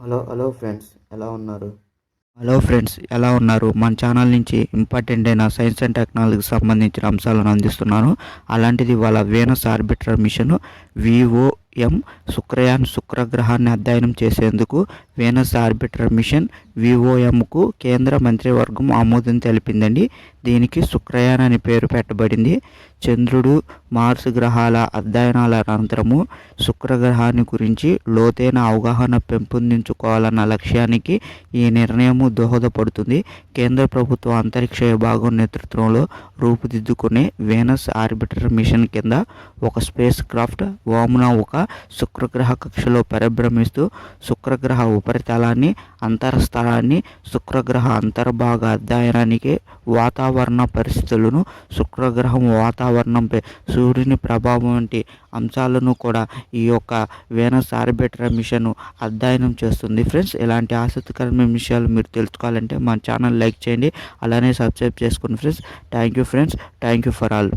Hello hello friends ఎలా ఉన్నారు? Hello friends ఎలా ఉన్నారు? మన ఛానల్ నుంచి ఇంపార్టెంట్ అయిన సైన్స్ అండ్ టెక్నాలజీకి సంబంధించిన అంశాలను అందిస్తున్నాను. అలాంటిది వాళ్ళ Venus orbiter mission VOM Shukrayaan శుక్రగ్రహాన్ని అధ్యయనం చేసేందుకు వేనస్ ఆర్బిటర్ మిషన్ విఓఎంకు కేంద్ర మంత్రివర్గం ఆమోదం తెలిపిందండి. దీనికి శుక్రయాన్ అని పేరు పెట్టబడింది. చంద్రుడు మార్స్ గ్రహాల అధ్యయనాల అనంతరము శుక్రగ్రహాన్ని గురించి లోతైన అవగాహన పెంపొందించుకోవాలన్న లక్ష్యానికి ఈ నిర్ణయము దోహదపడుతుంది. కేంద్ర ప్రభుత్వ అంతరిక్ష విభాగం నేతృత్వంలో రూపుదిద్దుకునే వేనస్ ఆర్బిటర్ మిషన్ కింద ఒక స్పేస్ క్రాఫ్ట్ వామున ఒక శుక్రగ్రహ కక్షలో పరిభ్రమిస్తూ శుక్రగ్రహ ఉపరితలాన్ని అంతరస్థలాన్ని శుక్రగ్రహ అంతర్భాగ అధ్యయనానికి వాతావరణ పరిస్థితులను శుక్రగ్రహం వాతావరణంపై సూర్యుని ప్రభావం వంటి అంశాలను కూడా ఈ యొక్క వేనస్ ఆర్బిటర్ మిషన్ అధ్యయనం చేస్తుంది. ఫ్రెండ్స్ ఇలాంటి ఆసక్తికరమైన విషయాలు మీరు తెలుసుకోవాలంటే మా ఛానల్ లైక్ చేయండి. అలానే సబ్స్క్రైబ్ చేసుకోండి friends thank you friends thank you for all